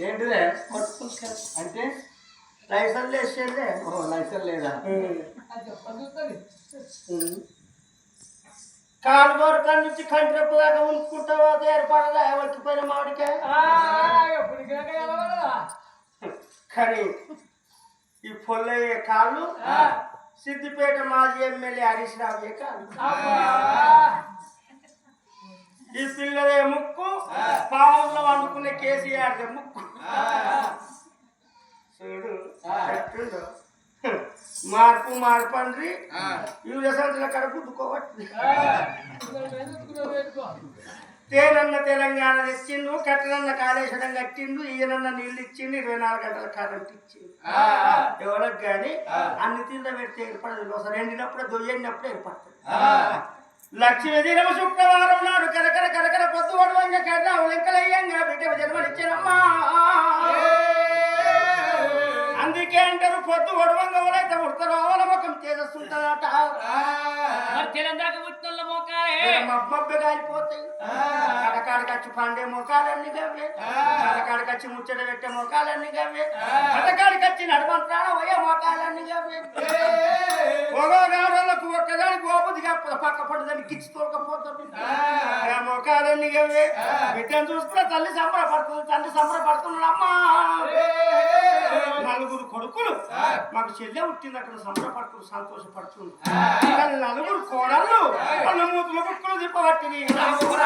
ఏంటిదే పట్టుకుంటారు అంటే లైసెన్స్ వేసేదే ఓ లైసెన్స్ లేదా కాలు గోరకాల నుంచి కంటి రెప్పు దాకా ఉనుక్కుంటావా ఏర్పడదా వచ్చిపోయిన మామిడికాయ కానీ ఈ పొల్లయ్యే కాళ్ళు సిద్దిపేట మాజీ ఎమ్మెల్యే హరీష్ రావు కాళ్ళు? ఈ పిల్లలే ముక్కు పావుల్లో వండుకునే కేసీఆర్ ముక్కు. చూడు ఎట్లుందో. మార్పు మార్పండ్రి యూరియా సంచుల కడ గుద్దుకోవట్లేదు తేనన్న తెలంగాణ తెచ్చిండు కట్టనన్న కాళేశ్వరం కట్టిండు ఈయనన్న నీళ్ళు ఇచ్చిండు ఇరవై నాలుగు గంటల కరెంట్ ఇచ్చిండు. ఎవరికి కానీ అన్ని తిండ పెడితే ఏర్పడదు. ఒకసారి ఎండినప్పుడే దొయ్యండినప్పుడే ఏర్పడుతుంది లక్ష్మీ దినము శుక్రవారం నాడు కరకర కరకర పొద్దు వడవంగా కర్ర లెక్కలయ్యంగా బిడ్డ జన్మనిచ్చినమ్మా అందుకే అంటారు పొద్దు వడవంగా ఎవరైతే ఉడతారో వాళ్ళ ముఖం తేజస్తుంటారట మరి తెలంగాణ మోకాయే మబ్బబ్బే కాలిపోతాయి కడకాడకచ్చి పండే మొఖాలన్నీ గవ్వే. కడకాడకచ్చి ముచ్చట పెట్టే మొఖాలన్నీ గవ్వే. కడకాడకచ్చి నడమంత్రాన పోయే మొఖాలన్నీ గవ్వే. ఒగో గారులకు ఒక్కదానికి ఓపుది కాకపోతే పక్క పడ్డదాన్ని కిచ్చి తోలకపోతుంది ఆ. మొఖాలన్నీ గవ్వే. బిడ్డను చూసుకున్న తల్లి సంబరపడుతుంది తండ్రి సంబరపడుతున్నాడు అమ్మా. కొడుకులు. మాకు చెల్లె పుట్టినట్టు సంబరపడుతున్నారు సంతోషపడుతున్నారు కానీ నలుగురు కోడళ్ళు. వాళ్ళ మూతుల బుక్కులు మూతుల